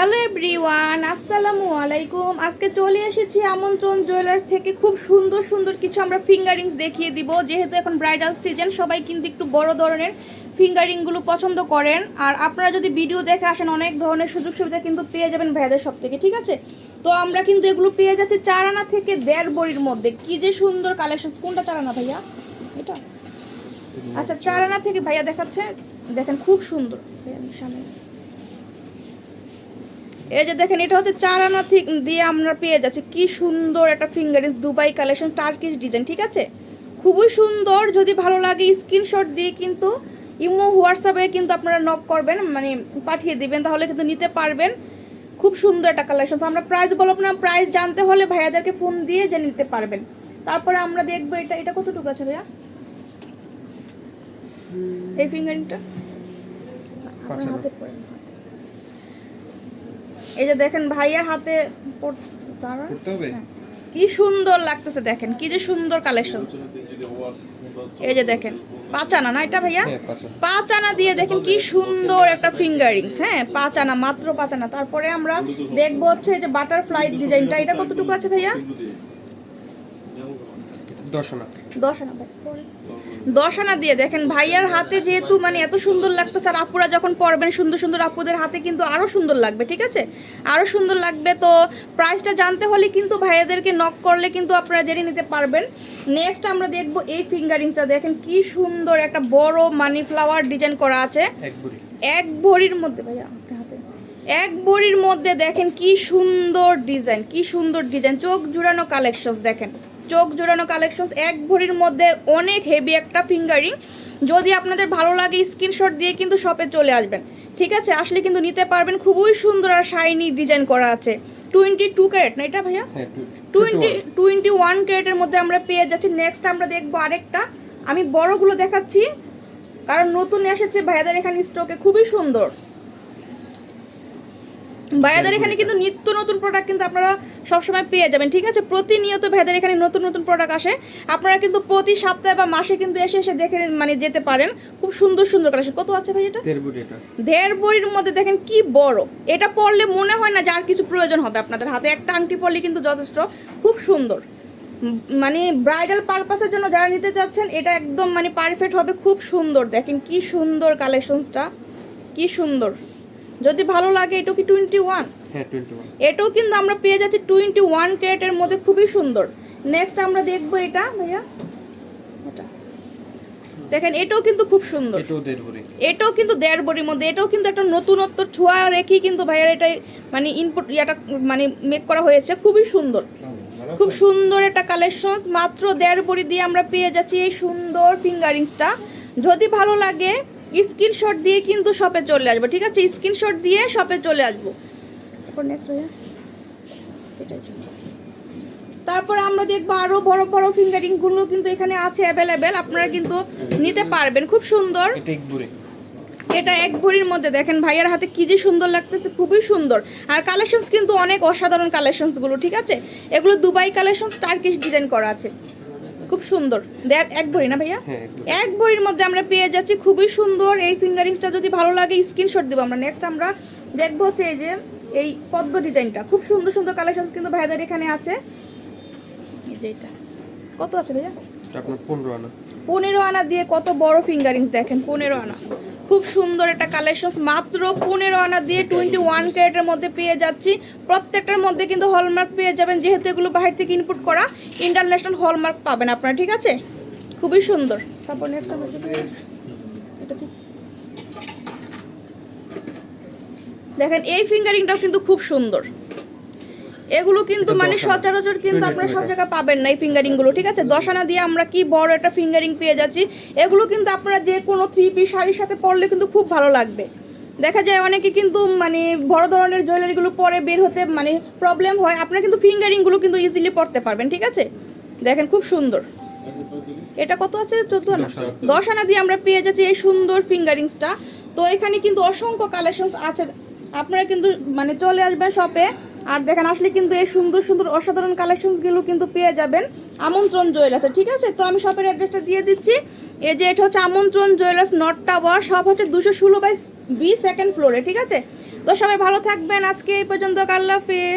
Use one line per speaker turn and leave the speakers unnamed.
Hello everyone, আসসালামু আলাইকুম। আজকে চলে এসেছি আমন্ত্রণ জুয়েলার্স থেকে। খুব সুন্দর সুন্দর কিছু আমরা ফিঙ্গারিংস দেখিয়ে দিব। যেহেতু এখন ব্রাইডাল সিজন সবাই কিন্তু একটু বড় ধরনের ফিঙ্গারিংগুলো পছন্দ করেন। আর আপনারা যদি ভিডিও দেখে আসেন, অনেক ধরনের সুযোগ সুবিধা কিন্তু পেয়ে যাবেন ভাইয়াদের সব থেকে ঠিক আছে? তো আমরা কিন্তু এগুলো পেয়ে যাচ্ছি চার আনা থেকে দেড় বড়ির মধ্যে। কি যে সুন্দর কালেকশন কোনটা চার আনা ভাইয়া? এটা? আচ্ছা চার আনা থেকে ভাইয়া দেখাচ্ছে। দেখেন, খুব সুন্দর। সামনে। এই যে দেখেন এটা হচ্ছে চার আনা থিক- দিয়ে আমরা পেয়ে যাচ্ছি। কি সুন্দর একটা finger rings Dubai collection Turkish design ঠিক আছে? খুবই সুন্দর যদি ভালো লাগে স্ক্রিনশট দিয়ে কিন্তু ইমো হোয়াটসঅ্যাপে কিন্তু আপনারা নক করবেন মানে পাঠিয়ে দিবেন তাহলে কিন্তু নিতে পারবেন। খুব সুন্দর একটা কালেকশন আমরা প্রাইস বলব না প্রাইস জানতে হলে ভাইয়াদেরকে ফোন দিয়ে জেনে নিতে পারবেন। তারপরে আমরা দেখব এটা এটা কতটুকু আছে ভাইয়া? এই ফিঙ্গারিংটা হাতে। এই যে দেখেন ভাইয়া হাতে হ্যাঁ। কি সুন্দর লাগতেছে দেখেন কি যে সুন্দর কালেকশন এই যে দেখেন পাঁচ আনা না এটা ভাইয়া?
হ্যাঁ পাঁচ আনা।
দিয়ে দেখেন কি সুন্দর একটা ফিঙ্গারিংস হ্যাঁ পাঁচ আনা মাত্র পাঁচ আনা তারপরে আমরা দেখব হচ্ছে এই যে বাটারফ্লাই ডিজাইনটা এটা কতটুকু আছে ভাইয়া?
দশ আনা
দশ আনা ভাই, পরে। দশ আনা দিয়ে দেখেন ভাইয়ার হাতে যেহেতু মানে এত সুন্দর লাগতেছে আর আপুরা যখন পরবেন সুন্দর সুন্দর আপুদের হাতে কিন্তু আরও সুন্দর লাগবে ঠিক আছে? আরও সুন্দর লাগবে তো প্রাইসটা জানতে হলে কিন্তু ভাইয়াদেরকে নক করলে কিন্তু আপনারা জেনে নিতে পারবেন। নেক্সট আমরা দেখব এই ফিঙ্গারিংসটা দেখেন কি সুন্দর একটা বড় মানি ফ্লাওয়ার ডিজাইন করা আছে।
এক
এক ভরির মধ্যে ভাইয়া আপনার হাতে। এক ভরির মধ্যে দেখেন কি সুন্দর ডিজাইন কি সুন্দর ডিজাইন চোখ জুড়ানো কালেকশনস দেখেন। চোখ জোড়ানো কালেকশনস এক ভরির মধ্যে অনেক হেভি একটা ফিঙ্গারিং যদি আপনাদের ভালো লাগে স্ক্রিনশট দিয়ে কিন্তু শপে চলে আসবেন। ঠিক আছে? আসলে কিন্তু নিতে পারবেন। খুবই সুন্দর আর শাইনি ডিজাইন করা আছে। টোয়েন্টি টু ক্যারেট না এটা ভাইয়া? টোয়েন্টি টোয়েন্টি ওয়ান ক্যারেটের মধ্যে আমরা পেয়ে যাচ্ছি। নেক্সট আমরা দেখব আরেকটা। আমি বড়গুলো দেখাচ্ছি কারণ নতুন এসেছে ভাইয়াদের এখানে স্টকে খুবই সুন্দর। ভাইয়াদের এখানে কিন্তু নিত্য নতুন প্রোডাক্ট কিন্তু আপনারা সবসময় পেয়ে যাবেন। ঠিক আছে? প্রতিনিয়ত ভাইয়াদের এখানে নতুন নতুন প্রোডাক্ট আসে। আপনারা কিন্তু প্রতি সপ্তাহে বা মাসে কিন্তু এসে এসে দেখে মানে যেতে পারেন। খুব সুন্দর সুন্দর কালেকশন কত আছে ভাই এটা?
দেড় বুড়ি এটা।
দেড় বড়ির মধ্যে দেখেন কি বড়। এটা পরলে মনে হয় না যার কিছু প্রয়োজন হবে আপনাদের হাতে। একটা আংটি পরলে কিন্তু যথেষ্ট। খুব সুন্দর। মানে ব্রাইডাল পারপাসের জন্য যারা নিতে চাচ্ছেন এটা একদম মানে পারফেক্ট হবে। খুব সুন্দর। দেখেন কি সুন্দর কালেকশনসটা কি সুন্দর। যদি ভালো লাগে এটাও কি টোয়েন্টি ওয়ান
হ্যাঁ ওয়ান
এটাও কিন্তু আমরা পেয়ে যাচ্ছি টোয়েন্টি ওয়ান ক্যারেটের মধ্যে খুবই সুন্দর। নেক্সট আমরা দেখব এটা ভাইয়া। এটা। দেখেন এটাও কিন্তু খুব সুন্দর।
এটাও
কিন্তু দেড় বড়ির মধ্যে এটাও কিন্তু একটা নতুনত্ব ছোঁয়া রেখেই কিন্তু ভাইয়ার এটা মানে ইনপুট ইয়াটা মানে মেক করা হয়েছে। খুবই সুন্দর। খুব সুন্দর একটা কালেকশনস মাত্র দেড় বড়ি দিয়ে আমরা পেয়ে যাচ্ছি এই সুন্দর ফিঙ্গারিংসটা যদি ভালো লাগে স্ক্রিনশট দিয়ে কিন্তু শপে চলে আসব ঠিক আছে? স্ক্রিনশট দিয়ে শপে চলে আসব। তারপর আমরা দেখব আরও বড় বড় ফিঙ্গারিংগুলো কিন্তু এখানে আছে অ্যাভেলেবেল আপনারা কিন্তু নিতে পারবেন। খুব সুন্দর।
এটা এক বুড়ি
এটা এক ভরির মধ্যে। দেখেন ভাইয়ার হাতে কি যে সুন্দর লাগতেছে খুবই সুন্দর। আর কালেকশনস কিন্তু অনেক অসাধারণ কালেকশনসগুলো ঠিক আছে? এগুলো দুবাই কালেকশনস টার্কিশ ডিজাইন করা আছে। খুব সুন্দর। দেখ এক ভরি না ভাইয়া?
হ্যাঁ এক
ভরির মধ্যে আমরা পেয়ে যাচ্ছি খুবই সুন্দর। এই ফিঙ্গারিংসটা যদি ভালো লাগে স্ক্রিনশট দেবো আমরা। নেক্সট আমরা দেখব হচ্ছে এই যে এই পদ্ম ডিজাইনটা। খুব সুন্দর সুন্দর কালেকশনস কিন্তু ভাইদের এখানে আছে। এই যে এটা। কত আছে ভাইয়া?
এটা আপনার পনেরো আনা।
পনেরো আনা দিয়ে কত বড় ফিঙ্গারিংস দেখেন, পনেরো আনা। খুব সুন্দর একটা কালেকশন মাত্র পনেরো আনা দিয়ে টোয়েন্টি ওয়ান ক্যারেটের মধ্যে পেয়ে যাচ্ছি। প্রত্যেকটার মধ্যে কিন্তু হলমার্ক পেয়ে যাবেন, যেহেতু এগুলো বাহির থেকে ইনপুট করা ইন্টারন্যাশনাল হলমার্ক পাবেন আপনারা, ঠিক আছে? খুবই সুন্দর। তারপর নেক্সট দেখেন, এই ফিঙ্গারিংটাও কিন্তু খুব সুন্দর। এগুলো কিন্তু মানে সচরাচর কিন্তু আপনারা সব জায়গায় পাবেন না এই ফিঙ্গারিংগুলো ঠিক আছে? দশ আনা দিয়ে আমরা কি বড় একটা ফিঙ্গারিং পেয়ে যাচ্ছি এগুলো কিন্তু আপনারা যে কোনো থ্রি পিস শাড়ির সাথে পরলে কিন্তু খুব ভালো লাগবে। দেখা যায় অনেকে কিন্তু মানে বড় ধরনের জুয়েলারিগুলো পরে বের হতে মানে প্রবলেম হয় আপনারা কিন্তু ফিঙ্গারিংগুলো কিন্তু ইজিলি পরতে পারবেন ঠিক আছে? দেখেন খুব সুন্দর। এটা কত আছে? চোদ্দ আনা।
দশ আনা।
দশ আনা দিয়ে আমরা পেয়ে যাচ্ছি এই সুন্দর ফিঙ্গারিংসটা তো এখানে কিন্তু অসংখ্য কালেকশনস আছে। আপনারা কিন্তু মানে চলে আসবেন শপে আর দেখেন আসলে কিন্তু এই সুন্দর সুন্দর অসাধারণ কালেকশনসগুলো কিন্তু পেয়ে যাবেন আমন্ত্রণ জুয়েলার্সে ঠিক আছে? তো আমি শপের অ্যাড্রেসটা দিয়ে দিচ্ছি। এই যে এটা হচ্ছে আমন্ত্রণ জুয়েলার্স নট টাওয়ার সব হচ্ছে দুশো ষোলো বাই বি সেকেন্ড ফ্লোরে ঠিক আছে? তো তো সবাই ভালো থাকবেন। আজকে এই পর্যন্ত, আল্লাহ হাফেজ।